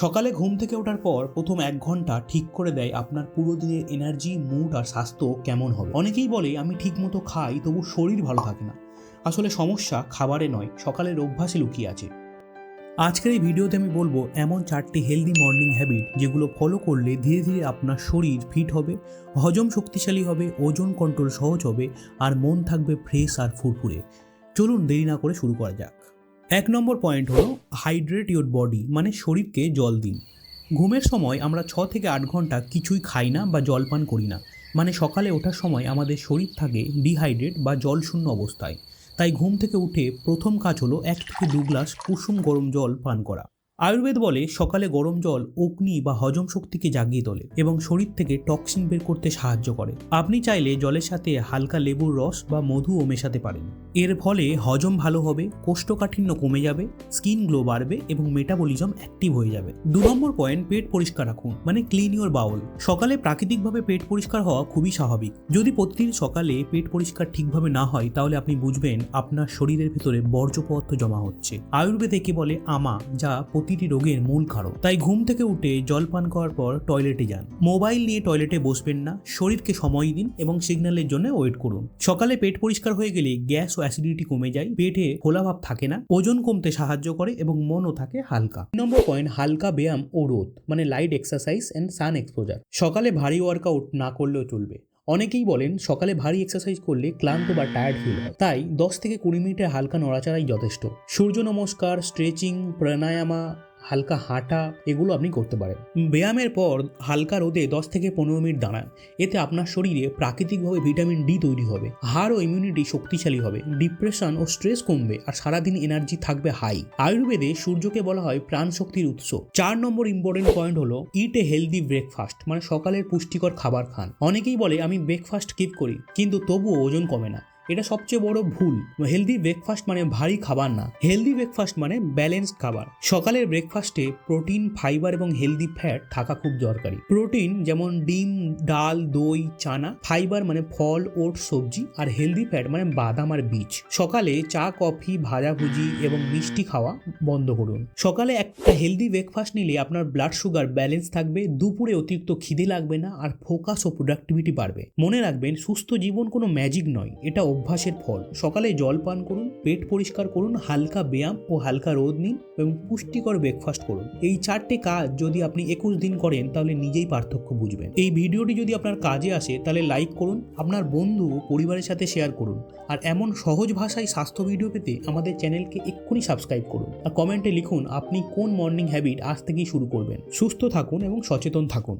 সকালে ঘুম থেকে ওঠার পর প্রথম এক ঘণ্টা ঠিক করে দেয় আপনার পুরো দিনের এনার্জি মুড আর স্বাস্থ্য কেমন হবে। অনেকেই বলে, আমি ঠিকমতো খাই, তবু শরীর ভালো থাকে না। আসলে সমস্যা খাবারে নয়, সকালের অভ্যাসে লুকিয়ে আছে। আজকের এই ভিডিওতে আমি বলব, এমন চারটি হেলদি মর্নিং হ্যাবিট যেগুলো ফলো করলে ধীরে ধীরে আপনার শরীর ফিট হবে, হজম শক্তিশালী হবে, ওজন কন্ট্রোল সহজ হবে, আর মন থাকবে ফ্রেশ আর ফুরফুরে। চলুন দেরি না করে শুরু করা যাক। এক নম্বর পয়েন্ট হলো হাইড্রেট ইউর বডি মানে শরীরকে জল দিন। ঘুমের সময় আমরা ছ থেকে আট ঘণ্টা কিছুই খাই না বা জল পান করি না। মানে সকালে ওঠার সময় আমাদের শরীর থাকে ডিহাইড্রেট বা জলশূন্য অবস্থায়। তাই ঘুম থেকে উঠে প্রথম কাজ হলো এক থেকে দু গ্লাস কুসুম গরম জল পান করা। আয়ুর্বেদ বলে, সকালে গরম জল, অগ্নি বা হজম শক্তিকে জাগিয়ে তোলে এবং শরীর থেকে টক্সিন বের করতে সাহায্য করে। আপনি চাইলে জলের সাথে হালকা লেবুর রস বা মধুও মেশাতে পারেন। এর ফলে হজম ভালো হবে, কোষ্ঠকাঠিন্য কমে যাবে, স্কিন গ্লো বাড়বে এবং মেটাবলিজম অ্যাক্টিভ হয়ে যাবে। দু নম্বর পয়েন্ট, পেট পরিষ্কার রাখুন মানে ক্লিন ইউর বাউল। সকালে প্রাকৃতিকভাবে পেট পরিষ্কার হওয়া খুবই স্বাভাবিক। যদি প্রতিদিন সকালে পেট পরিষ্কার ঠিকভাবে না হয়, তাহলে আপনি বুঝবেন আপনার শরীরের ভিতরে বর্জ্য পদার্থ জমা হচ্ছে। আয়ুর্বেদ একে বলে, আমা, যা প্রতিটি রোগের মূল কারণ তাই ঘুম থেকে উঠে জল পান করার পর টয়লেটে যান। মোবাইল নিয়ে টয়লেটে বসবেন না। শরীরকে সময় দিন এবং সিগন্যালের জন্য ওয়েট করুন। সকালে পেট পরিষ্কার হয়ে গেলে গ্যাস ও অ্যাসিডিটি কমে যায়। পেটে খোলাভাব থাকে না। ওজন কমতে সাহায্য করে এবং মনও থাকে হালকা। নম্বর পয়েন্ট হালকা ব্যায়াম ও রোদ মানে light exercise and sun exposure সকালে ভারী ওয়ার্কআউট না করলেও চলবে। অনেকেই বলেন সকালে ভারী এক্সারসাইজ করলে ক্লান্ত বা টায়ার্ড ফিল হয়। তাই দশ থেকে কুড়ি মিনিটের হালকা নড়াচড়াই যথেষ্ট। সূর্য নমস্কার স্ট্রেচিং প্রাণায়ামা হালকা হাঁটা, এগুলো আপনি করতে পারেন। ব্যায়ামের পর হালকা রোদে দশ থেকে পনেরো মিনিট দাঁড়ান। এতে আপনার শরীরে প্রাকৃতিকভাবে ভিটামিন ডি তৈরি হবে হাড় ও ইমিউনিটি শক্তিশালী হবে ডিপ্রেশন ও স্ট্রেস কমবে আর সারাদিন এনার্জি থাকবে হাই আয়ুর্বেদে সূর্যকে বলা হয় প্রাণ শক্তির উৎস। চার নম্বর ইম্পর্টেন্ট পয়েন্ট হলো ইট এ হেলদি ব্রেকফাস্ট মানে সকালের পুষ্টিকর খাবার খান। অনেকেই বলে, আমি ব্রেকফাস্ট কিপ করি। কিন্তু তবুও ওজন কমে না। এটা সবচেয়ে বড় ভুল। হেলদি ব্রেকফাস্ট মানে ভারী খাবার না। হেলদি ব্রেকফাস্ট মানে ব্যালেন্সড খাবার। সকালের ব্রেকফাস্টে প্রোটিন ফাইবার এবং হেলদি ফ্যাট থাকা খুব দরকারি। প্রোটিন যেমন ডিম, ডাল, দই, চানা ফাইবার মানে ফল, ওট, সবজি আর হেলদি ফ্যাট মানে বাদাম আর বীজ। সকালে চা, কফি, ভাজাভুজি এবং মিষ্টি খাওয়া বন্ধ করুন। সকালে একটা হেলদি ব্রেকফাস্ট নিলে আপনার ব্লাড সুগার ব্যালেন্স থাকবে, দুপুরে অতিরিক্ত খিদে লাগবে না আর ফোকাস ও প্রোডাক্টিভিটি বাড়বে। মনে রাখবেন, সুস্থ জীবন কোনো ম্যাজিক নয়। এটা অভ্যাসের ফল। সকালে জল পান করুন, পেট পরিষ্কার করুন, হালকা ব্যায়াম ও হালকা রোদ নিন এবং পুষ্টিকর ব্রেকফাস্ট করুন। এই চারটে কাজ যদি আপনি একুশ দিন করেন, তাহলে নিজেই পার্থক্য বুঝবেন। এই ভিডিওটি যদি আপনার কাজে আসে, তাহলে লাইক করুন, আপনার বন্ধু ও পরিবারের সাথে শেয়ার করুন। আর এমন সহজ ভাষায় স্বাস্থ্য ভিডিও পেতে আমাদের চ্যানেলকে এক্ষুনি সাবস্ক্রাইব করুন। আর কমেন্টে লিখুন, আপনি কোন মর্নিং হ্যাবিট আজ থেকেই শুরু করবেন। সুস্থ থাকুন এবং সচেতন থাকুন।